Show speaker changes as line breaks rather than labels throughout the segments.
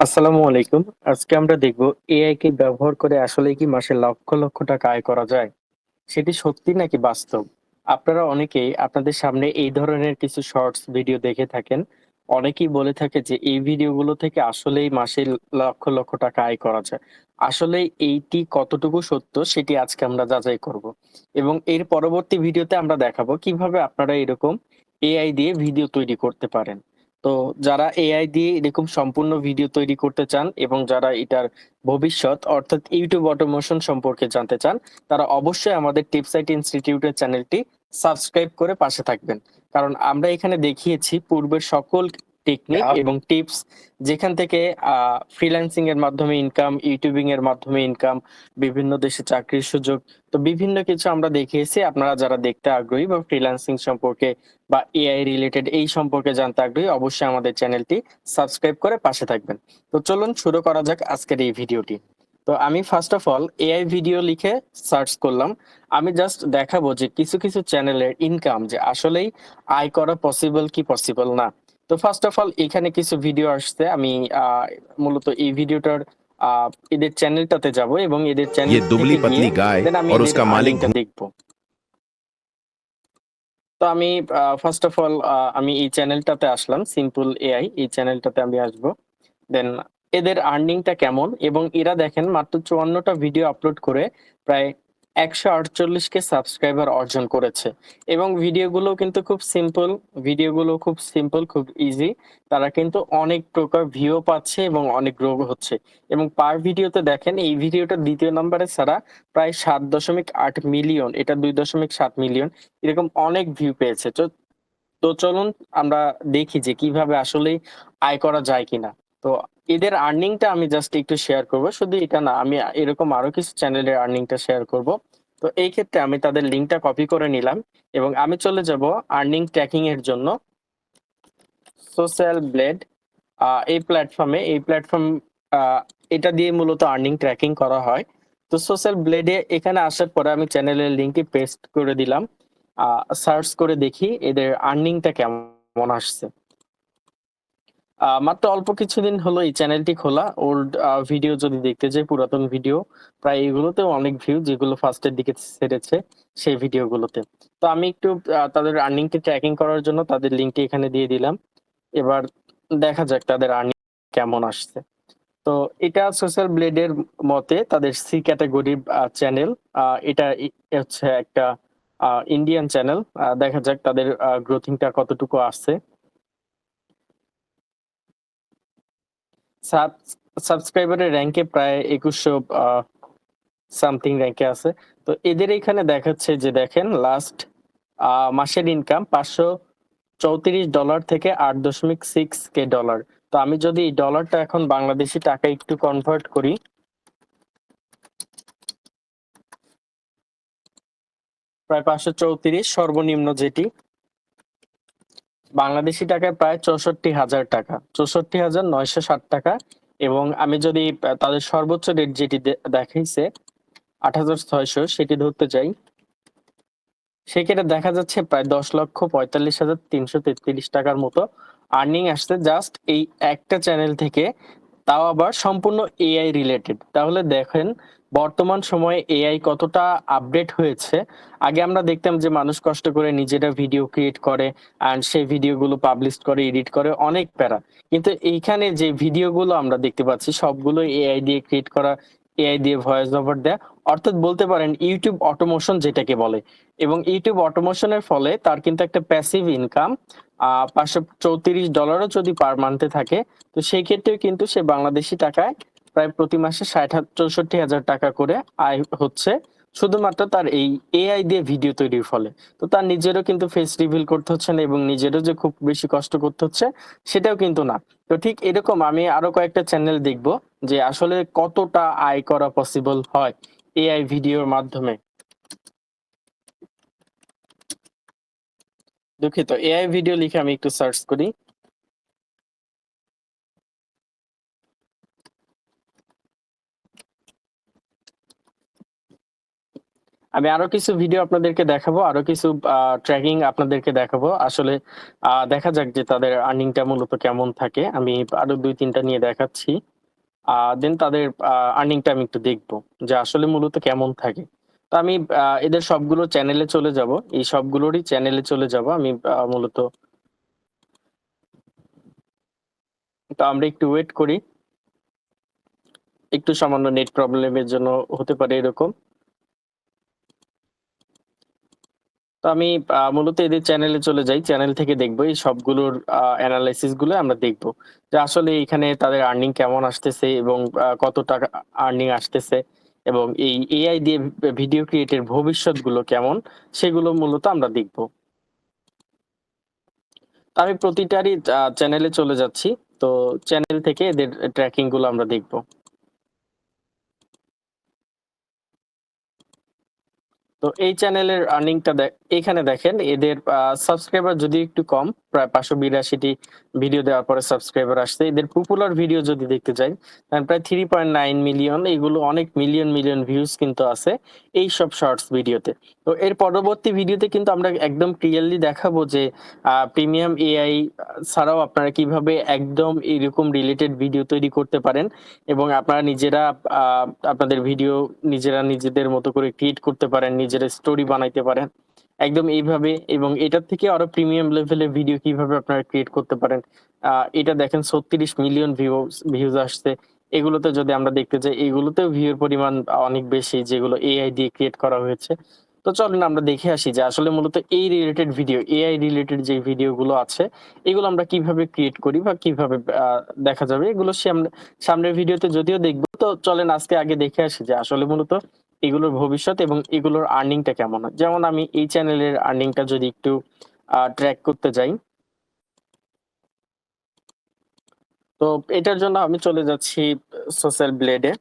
আসসালামু আলাইকুম। আজকে আমরা দেখব এআই কে ব্যবহার করে আসলে কি মাসে লক্ষ, লক্ষ টাকা আয় করা যায়? সেটি সত্যি নাকি বাস্তব? আপনারা অনেকেই আপনাদের সামনে এই ধরনের কিছু শর্টস ভিডিও দেখে থাকেন। অনেকেই বলে থাকে যে এই ভিডিওগুলো থেকে আসলেই মাসে লক্ষ, লক্ষ টাকা আয় করা যায়। আসলে এইটি কতটুকু সত্য সেটি আজকে আমরা যাচাই করব। এবং এর পরবর্তী ভিডিওতে আমরা দেখাবো কীভাবে আপনারা এরকম এআই দিয়ে ভিডিও তৈরি করতে পারেন। তো যারা এআই দিয়ে এরকম সম্পূর্ণ ভিডিও তৈরি করতে চান এবং যারা এটার ভবিষ্যৎ অর্থাৎ ইউটিউব অটোমেশন সম্পর্কে জানতে চান, তারা অবশ্যই আমাদের টিপসাইট ইনস্টিটিউটের চ্যানেলটি সাবস্ক্রাইব করে পাশে থাকবেন। কারণ আমরা এখানে দেখিয়েছি পূর্বের সকল টেকনিক এবং টিপস যেখান থেকে ফ্রিল্যান্সিং এর মাধ্যমে ইনকাম, ইউটিউবিং এর মাধ্যমে ইনকাম, বিভিন্ন দেশে চাকরির সুযোগ। তো বিভিন্ন কিছু আমরা দেখিয়েছি। আপনারা যারা দেখতে আগ্রহী বা ফ্রিল্যান্সিং সম্পর্কে বা এআই রিলেটেড এই সম্পর্কে জানতে আগ্রহী অবশ্যই আমাদের চ্যানেলটি সাবস্ক্রাইব করে পাশে থাকবেন। তো চলুন শুরু করা যাক আজকের এই ভিডিওটি। তো আমি first of all AI video লিখে সার্চ করলাম। আমি জাস্ট দেখাবো যে কিছু, কিছু চ্যানেলের ইনকাম যে আসলেই আয় করা পসিবল কি পসিবল না। তো ফার্স্ট অফ অল এখানে কিছু ভিডিও আসছে। আমি আ মূলত এই ভিডিওটার আ এদের চ্যানেলটাতে যাবো এবং এদের চ্যানেল
ये
থেকে
दुबली
গিয়ে
पतली गाय
দেন আমি
और
এদের
उसका मालिक
আর্নিংটা দেখবো। তো আমি আ ফার্স্ট অফ অল আ আমি এই চ্যানেলটাতে আসলাম। সিম্পল এআই এই চ্যানেলটাতে আমি আসবো। দেন এদের আর্নিংটা কেমন এবং এরা দেখেন মাত্র ৫৪ টা ভিডিও আপলোড করে প্রায় ১৪৮ কে সাবস্ক্রাইবার অর্জন করেছে। এবং ভিডিওগুলো কিন্তু খুব সিম্পল, ভিডিওগুলো খুব সিম্পল, খুব ইজি। তারা কিন্তু অনেক প্রকার ভিউ পাচ্ছে এবং অনেক গ্রো হচ্ছে। এবং পার ভিডিওতে দেখেন এই ভিডিওটা দ্বিতীয় নম্বরে ছাড়া প্রায় ৭.৮ মিলিয়ন এটা ২.৭ মিলিয়ন এরকম অনেক ভিউ পেয়েছে। তো তো চলুন আমরা দেখি যে কীভাবে আসলেই আয় করা যায় কিনা। তো এদের আর্নিংটা আমি জাস্ট একটু শেয়ার করব। শুধু এটা না, আমি এরকম আরও কিছু চ্যানেলের আর্নিংটা শেয়ার করব। তো এই ক্ষেত্রে আমি তাদের লিংকটা কপি করে নিলাম এবং আমি চলে যাব আর্নিং ট্র্যাকিং এর জন্য। সোশ্যাল ব্লেড এই প্ল্যাটফর্মে এই প্ল্যাটফর্ম এটা দিয়ে মূলত আর্নিং ট্র্যাকিং করা হয়। তো সোশ্যাল ব্লেডে এখানে আসার পরে আমি চ্যানেলের লিংকটি পেস্ট করে দিলাম। সার্চ করে দেখি এদের আর্নিংটা কেমন আসছে। মাত্র অল্প কিছুদিন হলো এই চ্যানেলটি খোলা। ওল্ড ভিডিও যদি দেখতে যাই পুরাতন ভিডিও প্রায় এগুলোতেও অনেক ভিউ যেগুলো ফার্স্ট এর দিকে ছেড়েছে সেই ভিডিওগুলোতে। তো আমি একটু তাদের আর্নিংটি ট্র্যাকিং করার জন্য তাদের লিঙ্কটি এখানে দিয়ে দিলাম। এবার দেখা যাক তাদের আর্নিং কেমন আসছে। তো এটা সোশ্যাল ব্লেডের মতে তাদের সি ক্যাটেগরির চ্যানেল। এটা হচ্ছে একটা ইন্ডিয়ান চ্যানেল। দেখা যাক তাদের গ্রোথিংটা কতটুকু আসছে। সাব সাবস্ক্রাইবারের র্যাঙ্কে প্রায় ২১০০ আ সামথিং র্যাঙ্কে আছে। তো এদের এখানে দেখাচ্ছে যে দেখেন লাস্ট মাসের ইনকাম $৫৩৪ থেকে ৮.৬ কে ডলার। তো আমি যদি এই ডলারটা এখন বাংলাদেশী টাকা একটু কনভার্ট করি, প্রায় ৫৩৪ সর্বনিম্ন যেটি। বাংলাদেশী টাকায় প্রায় ৬৪,০০০ টাকা। ৬৪,৯৬০ টাকা এবং আমি যদি তাদের সর্বোচ্চ রেট যেটি দেখাইছে ৮৬০০ সেটি ধরতে যাই সেক্ষেত্রে দেখা যাচ্ছে প্রায় ১০,৪৫,৩৩৩ টাকার মতো আর্নিং আসছে জাস্ট এই একটা চ্যানেল থেকে। তাও আবার সম্পূর্ণ এআই রিলেটেড। তাহলে দেখেন বর্তমান সময়ে এআই কতটা আপডেট হয়েছে। আগে আমরা দেখতাম যে মানুষ কষ্ট করে নিজেরা ভিডিও ক্রিয়েট করে অ্যান্ড সেই ভিডিওগুলো পাবলিশ করে, এডিট করে অনেক প্যারা। কিন্তু এইখানে যে ভিডিওগুলো আমরা দেখতে পাচ্ছি সবগুলো এআই দিয়ে ক্রিয়েট করা, এআই দিয়ে ভয়েস ওভার দেয়া। অর্থাৎ বলতে পারেন ইউটিউব অটোমেশন যেটাকে বলে। এবং ইউটিউব অটোমেশন এর ফলে তার কিন্তু একটা প্যাসিভ ইনকাম আ $৫৩৪ ও যদি পার মান্থে থাকে তো সেই ক্ষেত্রেও কিন্তু সে বাংলাদেশী টাকায় প্রায় প্রতি মাসে ৬০ হা ৬৪,০০০ টাকা করে আয় হচ্ছে। শুধুমাত্র তার এই এআই দিয়ে ভিডিও তৈরির ফলে। তো তার নিজেরও কিন্তু ফেস রিভিল করতে হচ্ছে না এবং নিজেরও যে খুব বেশি কষ্ট করতে হচ্ছে সেটাও কিন্তু না। তো ঠিক এরকম আমি আরও কয়েকটা চ্যানেল দেখব যে আসলে কতটা আয় করা পসিবল হয় এআই ভিডিওর মাধ্যমে। দুঃখিত এআই ভিডিও লিখে আমি একটু সার্চ করি। আমি আরও কিছু ভিডিও আপনাদেরকে দেখাবো, আরও কিছু ট্র্যাকিং আপনাদেরকে দেখাবো। আসলে দেখা যাক যে তাদের আর্নিংটা মূলত কেমন থাকে। আমি আরও দুই তিনটা নিয়ে দেখাচ্ছি। দেন তাদের আর্নিংটা আমি একটু দেখব যে আসলে মূলত কেমন থাকে। তো আমি এদের সবগুলো চ্যানেলে চলে যাব। এই সবগুলোরই চ্যানেলে চলে যাব। আমি মূলত তো আমরা একটু ওয়েট করি। একটু সামান্য নেট প্রবলেমের জন্য হতে পারে এরকম। তো আমি মূলত এদের চ্যানেলে চলে যাই। চ্যানেল থেকে দেখব এই সবগুলোর অ্যানালাইসিসগুলো আমরা দেখব যে আসলে এখানে তাদের আর্নিং কেমন আসতেছে এবং কত টাকা আর্নিং আসতেছে এবং এই এআই দিয়ে ভিডিও ক্রিয়েটের ভবিষ্যৎ গুলো কেমন সেগুলো মূলত আমরা দেখব। আমি প্রতিটারই চ্যানেলে চলে যাচ্ছি। তো চ্যানেল থেকে এদের ট্র্যাকিংগুলো আমরা দেখব। তো এই চ্যানেলের আর্নিংটা এখানে দেখেন, এদের সাবস্ক্রাইবার যদি একটু কম, প্রায় পাঁচশো বিরাশিটি ভিডিও দেওয়ার পরে সাবস্ক্রাইবার আসছে। এদের পপুলার ভিডিও যদি দেখতে যাই প্রায় থ্রি পয়েন্ট নাইন মিলিয়ন এগুলো অনেক মিলিয়ন মিলিয়ন ভিউজ কিন্তু আছে এই সব শর্টস ভিডিওতে তো এর পরবর্তী ভিডিওতে কিন্তু আমরা একদম ক্লিয়ারলি দেখাবো যে প্রিমিয়াম এআই ছাড়াও আপনারা কীভাবে একদম এরকম রিলেটেড ভিডিও তৈরি করতে পারেন এবং আপনারা নিজেরা আপনাদের ভিডিও নিজেরা নিজেদের মতো করে ক্রিয়েট করতে পারেন নিজেরা স্টোরি বানাইতে পারেন। একদম এইভাবে এবং এটার থেকে আরও প্রিমিয়াম লেভেলের ভিডিও কীভাবে আপনারা ক্রিয়েট করতে পারেন এটা দেখেন ছত্রিশ মিলিয়ন ভিউজ ভিউজ আসছে। এগুলোতে যদি আমরা দেখতে যাই, এগুলোতেও ভিউর পরিমাণ অনেক বেশি, যেগুলো এআই দিয়ে ক্রিয়েট করা হয়েছে। তো চলেন আমরা দেখে আসি যে আসলে মূলত এই রিলেটেড ভিডিও এআই রিলেটেড যে ভিডিওগুলো আছে, এগুলো আমরা কীভাবে ক্রিয়েট করি বা কীভাবে দেখা যাবে। এগুলো সামনে, সামনের ভিডিওতে যদিও দেখব। তো চলেন আজকে আগে দেখে আসি যে আসলে মূলত এগুলোর ভবিষ্যৎ এবং এগুলোর আর্নিংটা কেমন হয়? যেমন আমি এই চ্যানেলের আর্নিংটা যদি একটু ট্র্যাক করতে যাই। তো এটার জন্য আমি চলে যাচ্ছি সোশ্যাল ব্লেডে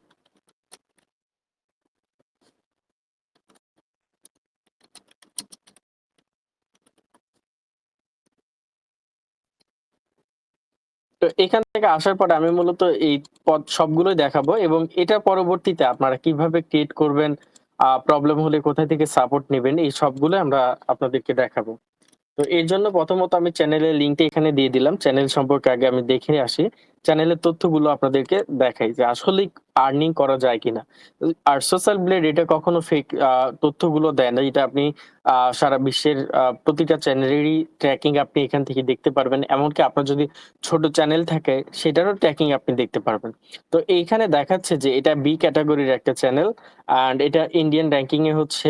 তো এখান থেকে আসার পরে আমি মূলত এই পদ সবগুলোই দেখাবো এবং এটা পরবর্তীতে আপনারা কীভাবে ক্রিয়েট করবেন প্রবলেম হলে কোথা থেকে সাপোর্ট নেবেন, এই সবগুলো আমরা আপনাদেরকে দেখাবো। তো এর জন্য প্রথমত আমি চ্যানেলের লিঙ্কটা এখানে দিয়ে দিলাম। চ্যানেল সম্পর্কে আগে আমি দেখে আসি। চ্যানেলের তথ্যগুলো আপনাদেরকে দেখাই যে আসলে আর্নিং করা যায় কিনা। আর সোশ্যাল ব্লেড এটা কখনো ফেক তথ্যগুলো দেয় না। এটা আপনি সারা বিশ্বের প্রতিটা চ্যানেলেরই ট্র্যাকিং আপনি এখান থেকে দেখতে পারবেন। এমনকি আপনার যদি ছোট চ্যানেল থাকে, সেটারও ট্র্যাকিং আপনি দেখতে পারবেন। তো এইখানে দেখাচ্ছে যে এটা বি ক্যাটাগরির একটা চ্যানেল অ্যান্ড এটা ইন্ডিয়ান র্যাঙ্কিং এ হচ্ছে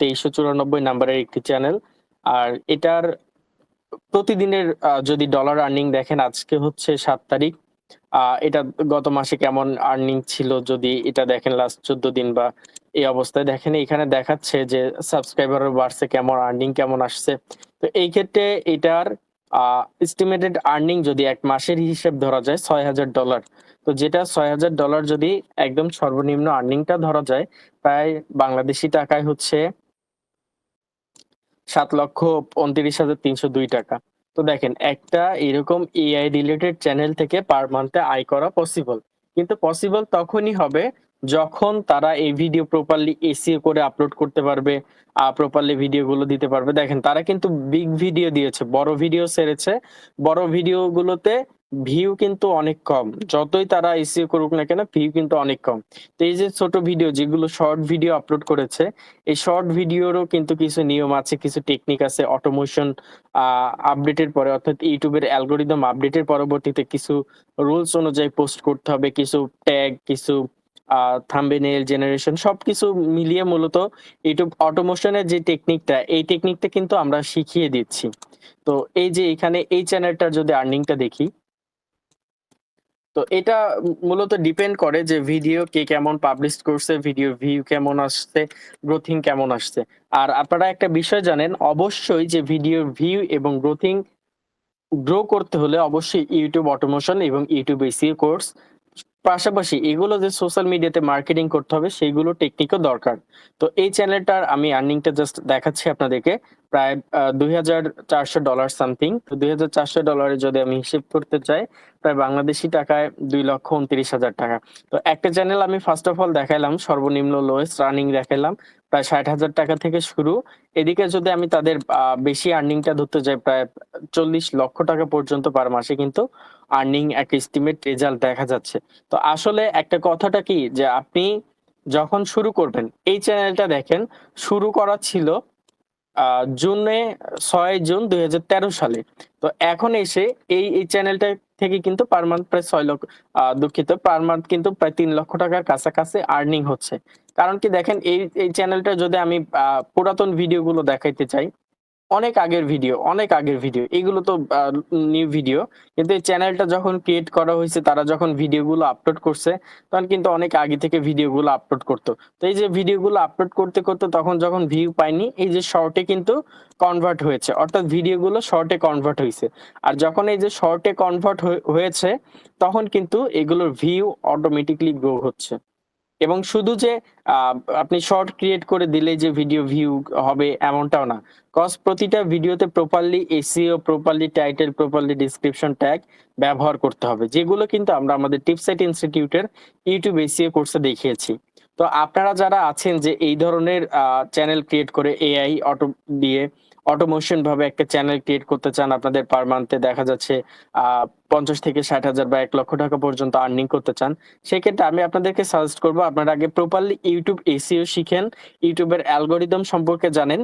তেইশশো চুরানব্বই নাম্বারের একটি চ্যানেল আর এটার প্রতিদিনের যদি ডলার আর্নিং দেখেন, আজকে হচ্ছে সাত তারিখ। এটা গত মাসে কেমন আর্নিং ছিল যদি এটা দেখেন লাস্ট চোদ্দ দিন বা এই অবস্থায় দেখেন, এখানে দেখাচ্ছে যে সাবস্ক্রাইবার বাড়ছে, কেমন আর্নিং কেমন আসছে। তো এই ক্ষেত্রে এটার এস্টিমেটেড আর্নিং যদি এক মাসের হিসেব ধরা যায় ছয় হাজার ডলার তো যেটা ছয় হাজার ডলার যদি একদম সর্বনিম্ন আর্নিংটা ধরা যায়, প্রায় বাংলাদেশি টাকায় হচ্ছে সাত লক্ষ উনত্রিশ হাজার তিনশো দুই টাকা। তো দেখেন, একটা এরকম এআই রিলেটেড চ্যানেল থেকে পার মান্থে আয় করা পসিবল কিন্তু পসিবল তখনই হবে যখন তারা এই ভিডিও প্রপারলি এসি করে আপলোড করতে পারবে প্রপারলি ভিডিওগুলো দিতে পারবে। দেখেন, তারা কিন্তু বিগ ভিডিও দিয়েছে, বড় ভিডিও সেরেছে। বড় ভিডিও গুলোতে ভিউ কিন্তু অনেক কম। যতই তারা এসিও করুক না কেন ভিউ কিন্তু অনেক কম। তো এই যে ছোট ভিডিও যেগুলো শর্ট ভিডিও আপলোড করেছে, এই শর্ট ভিডিওরও কিন্তু কিছু নিয়ম আছে, কিছু টেকনিক আছে অটোমোশন আপডেটের পরে, অর্থাৎ ইউটিউবের অ্যালগোরিদম আপডেটের পরবর্তীতে কিছু রুলস অনুযায়ী পোস্ট করতে হবে, কিছু ট্যাগ কিছু থাম্বেনেল জেনারেশন সবকিছু মিলিয়ে মূলত ইউটিউব অটোমোশনের যে টেকনিকটা এই টেকনিকটা কিন্তু আমরা শিখিয়ে দিচ্ছি। তো এই যে এখানে এই চ্যানেলটার যদি আর্নিংটা দেখি তো এটা মূলত ডিপেন্ড করে যে ভিডিও কে কেমন পাবলিশ করছে ভিডিও ভিউ কেমন আসছে গ্রোথিং কেমন আসছে। আর আপনারা একটা বিষয় জানেন, অবশ্যই যে ভিডিও ভিউ এবং গ্রোথিং গ্রো করতে হলে অবশ্যই ইউটিউব অটোমেশন এবং ইউটিউব এসিও কোর্স পাশাপাশি এগুলো যে সোশ্যাল মিডিয়াতে মার্কেটিং করতে হবে সেইগুলো টেকনিকও দরকার। তো এই চ্যানেলটার আমি আর্নিংটা জাস্ট দেখাচ্ছি আপনাদেরকে। প্রায় দুই হাজার চারশো ডলার সামথিং তো দুই হাজার চারশো ডলারে যদি আমি হিসেব করতে চাই, প্রায় বাংলাদেশি টাকায় দুই লক্ষ উনত্রিশ হাজার টাকা। তো একটা চ্যানেল আমি ফার্স্ট অফ অল দেখাইলাম, সর্বনিম্ন লোয়েস্ট রানিং দেখাইলাম। প্রায় ষাট হাজার টাকা থেকে শুরু। এদিকে যদি আমি তাদের বেশি আর্নিংটা ধরতে যাই, প্রায় চল্লিশ লক্ষ টাকা পর্যন্ত পার মাসে কিন্তু আর্নিং এক এস্টিমেট রেজাল্ট দেখা যাচ্ছে। তো আসলে একটা কথাটা কি? যে আপনি যখন শুরু করবেন, এই চ্যানেলটা দেখেন, শুরু করা ছিল জুনে, ছয় জুন দুই হাজার তেরো সালে। তো এখন এসে এই এই চ্যানেলটা থেকে কিন্তু পার মান্থ প্রায় ছয় লক্ষ দুঃখিত। পার মান্থ কিন্তু প্রায় তিন লক্ষ টাকার কাছাকাছি আর্নিং হচ্ছে। কারণ কি দেখেন, এই এই চ্যানেলটা যদি আমি পুরাতন ভিডিওগুলো দেখাইতে চাই অনেক আগের ভিডিও অনেক আগের ভিডিও এগুলো তো নিউ ভিডিও কিন্তু এই চ্যানেলটা যখন ক্রিয়েট করা হয়েছে, তারা যখন ভিডিওগুলো আপলোড করছে, তখন কিন্তু অনেক আগে থেকে ভিডিওগুলো আপলোড করতো। তো এই যে ভিডিওগুলো আপলোড করতে করতে তখন যখন ভিউ পায়নি এই যে শর্টে কিন্তু কনভার্ট হয়েছে। অর্থাৎ ভিডিওগুলো শর্টে কনভার্ট হয়েছে। আর যখন এই যে শর্টে কনভার্ট হয়েছে, তখন কিন্তু এগুলোর ভিউ অটোমেটিকলি গ্রো হচ্ছে। এবং শুধু যে আপনি শর্ট ক্রিয়েট করে দিলে যে ভিডিও ভিউ হবে এমনটাও না। কজ প্রতিটা ভিডিওতে properly SEO properly title properly description tag ব্যবহার করতে হবে, যেগুলো কিন্তু আমরা আমাদের টিপসাইট ইনস্টিটিউটের ইউটিউব এসিও কোর্সে দেখিয়েছি। তো আপনারা যারা আছেন যে এই ধরনের চ্যানেল ক্রিয়েট করে এআই অটো দিয়ে অটোমোশন ভাবে একটা চ্যানেল ক্রিয়েট করতে চান, আপনাদের পার মান্থে দেখা যাচ্ছে পঞ্চাশ থেকে ষাট হাজার বা এক লক্ষ টাকা পর্যন্ত আর্নিং করতে চান, সেক্ষেত্রে আমি আপনাদেরকে সাজেস্ট করব, আপনারা আগে প্রপারলি ইউটিউব এসিও শিখেন ইউটিউবের অ্যালগোরিদম সম্পর্কে জানেন,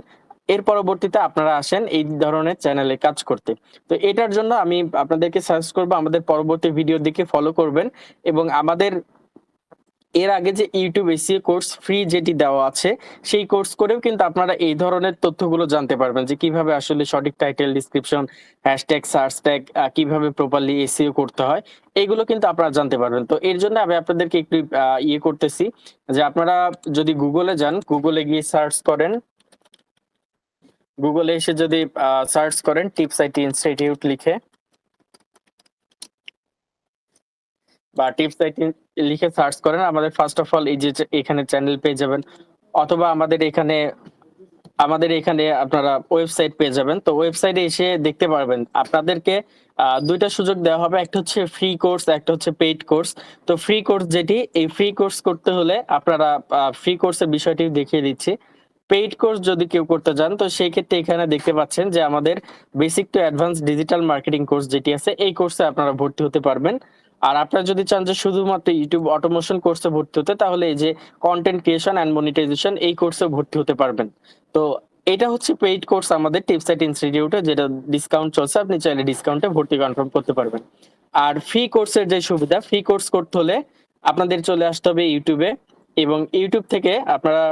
এর পরবর্তীতে আপনারা আসেন এই ধরনের চ্যানেলে কাজ করতে। তো এটার জন্য আমি আপনাদেরকে সাজেস্ট করব, আমাদের পরবর্তী ভিডিওর দিকে ফলো করবেন এবং আমাদের এর আগে যে ইউটিউব এসিও কোর্স ফ্রি যেটি দেওয়া আছে, সেই কোর্স করেও কিন্তু আপনারা এই ধরনের তথ্যগুলো জানতে পারবেন যে কীভাবে আসলে সঠিক title description hashtag search tag কীভাবে প্রপারলি এসিও করতে হয়, এগুলো কিন্তু আপনারা জানতে পারবেন। তো এর জন্য আমি আপনাদেরকে একটু ইয়ে করতেছি যে আপনারা যদি গুগলে যান গুগলে গিয়ে সার্চ করেন গুগলে এসে যদি সার্চ করেন টিপস আইটি ইনস্টিটিউট লিখে বা টিপস আইটি লিখে সার্চ করেন, আমাদের ফার্স্ট অফ অল এই যে এখানে চ্যানেল পেয়ে যাবেন, অথবা আমাদের এখানে আমাদের এখানে আপনারা ওয়েবসাইট পেয়ে যাবেন। তো ওয়েবসাইটে এসে দেখতে পারবেন, আপনাদেরকে দুইটা সুযোগ দেওয়া হবে। একটা হচ্ছে ফ্রি কোর্স একটা হচ্ছে পেইড কোর্স তো ফ্রি কোর্স যেটি, এই ফ্রি কোর্স করতে হলে আপনারা ফ্রি কোর্সের বিষয়টি দেখিয়ে দিচ্ছি। পেইড কোর্স যদি কেউ করতে চান তো সেই ক্ষেত্রে এখানে দেখতে পাচ্ছেন যে আমাদের basic to advance digital marketing course যেটি আছে, এই কোর্সে আপনারা ভর্তি হতে পারবেন। আর আপনারা যদি চান যে শুধুমাত্র ইউটিউব অটোমোশন কোর্সে ভর্তি হতে, তাহলে এই যে কন্টেন্ট ক্রিয়েশন অ্যান্ড মনিটাইজেশন এই কোর্সে ভর্তি হতে পারবেন। তো এটা হচ্ছে পেইড কোর্স আমাদের টিপসাইট ইনস্টিটিউটে যেটা ডিসকাউন্ট চলছে, আপনি চাইলে ডিসকাউন্টে ভর্তি কনফার্ম করতে পারবেন। আর ফ্রি কোর্সের যে সুবিধা ফ্রি কোর্স করতে হলে আপনাদের চলে আসতে হবে ইউটিউবে এবং ইউটিউব থেকে আপনারা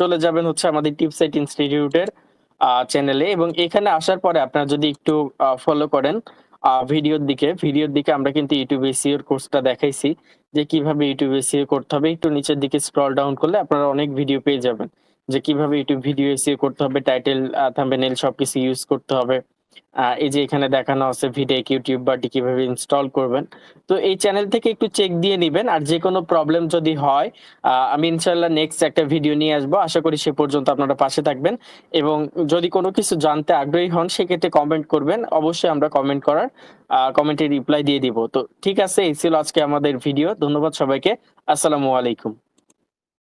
চলে যাবেন হচ্ছে আমাদের টিপসাইট ইনস্টিটিউটের চ্যানেলে এবং এখানে আসার পরে আপনারা যদি একটু ফলো করেন ভিডিওর দিকে। ভিডিওর দিকে আমরা কিন্তু ইউটিউব এসিওর কোর্সটা দেখাইছি, যে কীভাবে ইউটিউব এসিও করতে হবে। একটু নিচের দিকে স্ক্রল ডাউন করলে আপনারা অনেক ভিডিও পেয়ে যাবেন, যে কীভাবে ইউটিউব ভিডিও এসিও করতে হবে টাইটেল থাম্বনেল সবকিছু ইউজ করতে হবে। এই যে এখানে দেখানো আছে ভিডিও, ইউটিউব বাটি কীভাবে ইনস্টল করবেন। তো এই চ্যানেল থেকে একটু চেক দিয়ে নিবেন, আর যে কোনো প্রবলেম যদি হয় আমি ইনশাল্লাহ নেক্সট একটা ভিডিও নিয়ে আসব। আশা করি সে পর্যন্ত আপনারা পাশে থাকবেন। এবং যদি কোনো কিছু জানতে আগ্রহী হন, সেক্ষেত্রে কমেন্ট করবেন। অবশ্যই আমরা কমেন্ট করার কমেন্টে রিপ্লাই দিয়ে দিব। তো ঠিক আছে, এই ছিল আজকে আমাদের ভিডিও ধন্যবাদ সবাইকে। আসসালামু আলাইকুম।